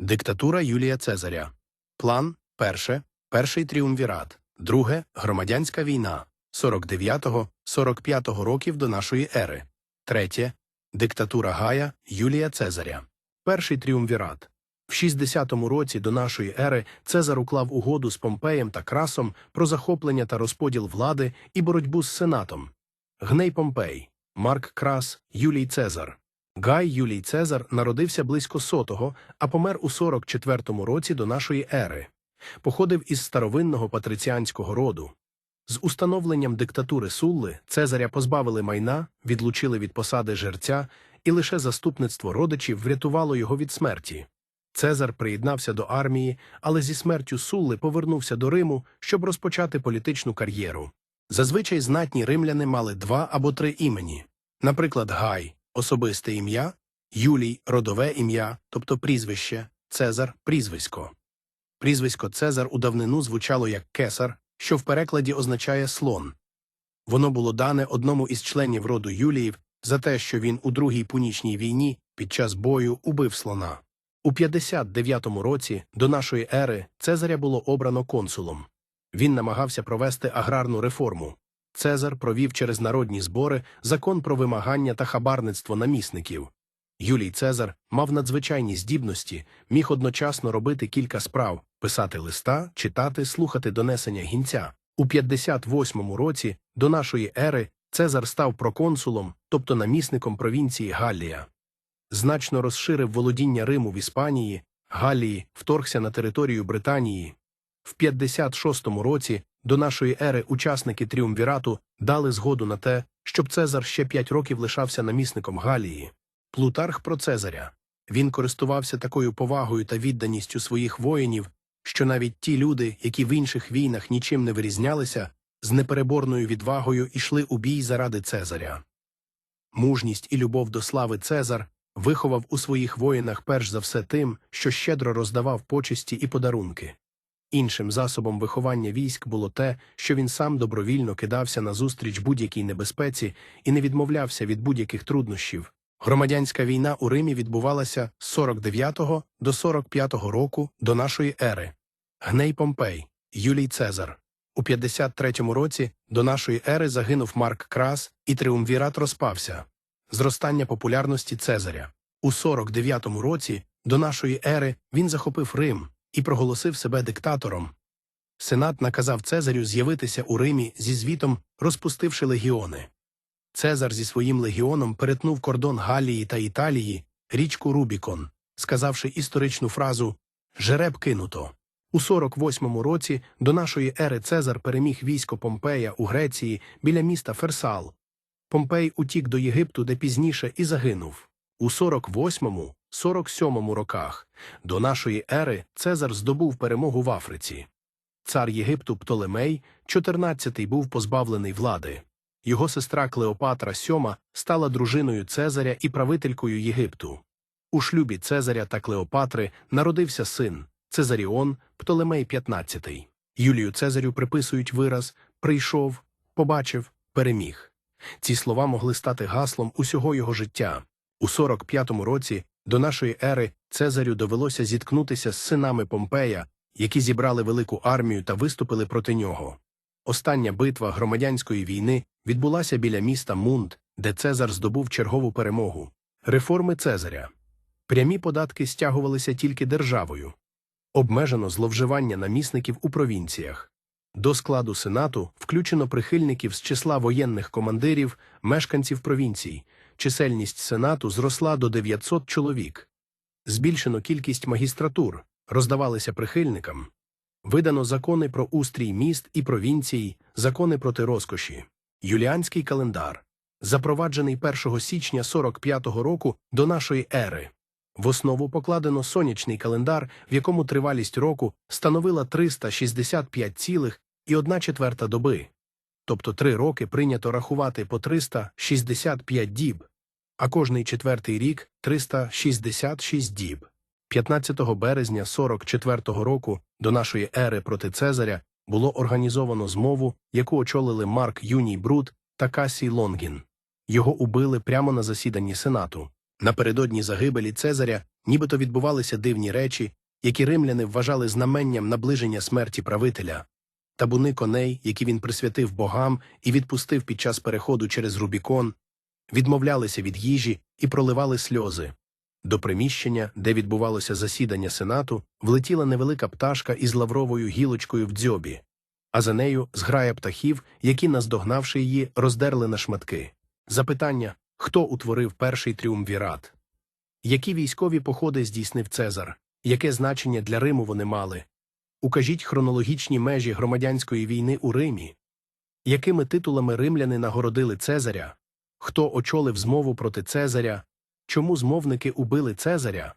Диктатура Юлія Цезаря. План перше. Перший тріумвірат. Друге громадянська війна 49-45 років до нашої ери. Третє диктатура Гая Юлія Цезаря. Перший тріумвірат. В 60-му році до нашої ери Цезар уклав угоду з Помпеєм та Красом про захоплення та розподіл влади і боротьбу з сенатом. Гней Помпей, Марк Крас, Юлій Цезар. Гай Юлій Цезар народився близько сотого, а помер у 44-му році до нашої ери. Походив із старовинного патриціанського роду. З установленням диктатури Сулли Цезаря позбавили майна, відлучили від посади жерця, і лише заступництво родичів врятувало його від смерті. Цезар приєднався до армії, але зі смертю Сулли повернувся до Риму, щоб розпочати політичну кар'єру. Зазвичай знатні римляни мали два або три імені. Наприклад, Гай особисте ім'я, Юлій родове ім'я, тобто прізвище, Цезар прізвисько. Прізвисько Цезар у давнину звучало як кесар, що в перекладі означає слон. Воно було дане одному із членів роду Юліїв за те, що він у Другій Пунічній війні під час бою убив слона. У 59-му році до нашої ери Цезаря було обрано консулом. Він намагався провести аграрну реформу. Цезар провів через народні збори закон про вимагання та хабарництво намісників. Юлій Цезар мав надзвичайні здібності, міг одночасно робити кілька справ писати листа, читати, слухати донесення гінця. У 58-му році до нашої ери Цезар став проконсулом, тобто намісником провінції Галлія. Значно розширив володіння Риму в Іспанії, Галлії, вторгся на територію Британії. В 56-му році до нашої ери учасники тріумвірату дали згоду на те, щоб Цезар ще п'ять років лишався намісником Галії. Плутарх про Цезаря. Він користувався такою повагою та відданістю своїх воїнів, що навіть ті люди, які в інших війнах нічим не вирізнялися, з непереборною відвагою йшли у бій заради Цезаря. Мужність і любов до слави Цезар виховав у своїх воїнах перш за все тим, що щедро роздавав почесті і подарунки. Іншим засобом виховання військ було те, що він сам добровільно кидався назустріч будь-якій небезпеці і не відмовлявся від будь-яких труднощів. Громадянська війна у Римі відбувалася з 49 до 45 року до нашої ери. Гней Помпей, Юлій Цезар. У 53 році до нашої ери загинув Марк Крас, і триумвірат розпався. Зростання популярності Цезаря. У 49 році до нашої ери він захопив Рим і проголосив себе диктатором. Сенат наказав Цезарю з'явитися у Римі зі звітом, розпустивши легіони. Цезар зі своїм легіоном перетнув кордон Галії та Італії, річку Рубікон, сказавши історичну фразу Жереб кинуто. У 48-му році до нашої ери Цезар переміг військо Помпея у Греції біля міста Ферсал. Помпей утік до Єгипту, де пізніше і загинув. У 48-му, 47-му роках до нашої ери Цезар здобув перемогу в Африці. Цар Єгипту Птолемей, 14-й, був позбавлений влади. Його сестра Клеопатра VII стала дружиною Цезаря і правителькою Єгипту. У шлюбі Цезаря та Клеопатри народився син Цезаріон, Птолемей XV. Юлію Цезарю приписують вираз прийшов, побачив, переміг. Ці слова могли стати гаслом усього його життя. У 45-му році до нашої ери Цезарю довелося зіткнутися з синами Помпея, які зібрали велику армію та виступили проти нього. Остання битва громадянської війни відбулася біля міста Мунд, де Цезар здобув чергову перемогу. Реформи Цезаря. Прямі податки стягувалися тільки державою. Обмежено зловживання намісників у провінціях. До складу сенату включено прихильників з числа воєнних командирів, мешканців провінцій. Чисельність сенату зросла до 900 чоловік. Збільшено кількість магістратур, роздавалися прихильникам. Видано закони про устрій міст і провінцій, закони проти розкоші. Юліанський календар. Запроваджений 1 січня 45-го року до нашої ери. В основу покладено сонячний календар, в якому тривалість року становила 365 цілих і одна четверта доби. Тобто три роки прийнято рахувати по 365 діб, а кожний четвертий рік 366 діб. 15 березня 44-го року до нашої ери проти Цезаря було організовано змову, яку очолили Марк Юній Брут та Касій Лонгін. Його убили прямо на засіданні Сенату. Напередодні загибелі Цезаря нібито відбувалися дивні речі, які римляни вважали знаменням наближення смерті правителя. Табуни коней, які він присвятив богам і відпустив під час переходу через Рубікон, відмовлялися від їжі і проливали сльози. До приміщення, де відбувалося засідання сенату, влетіла невелика пташка із лавровою гілочкою в дзьобі, а за нею зграя птахів, які, наздогнавши її, роздерли на шматки. Запитання хто утворив перший тріумвірат? Які військові походи здійснив Цезар? Яке значення для Риму вони мали? Укажіть хронологічні межі громадянської війни у Римі. Якими титулами римляни нагородили Цезаря? Хто очолив змову проти Цезаря? Чому змовники убили Цезаря?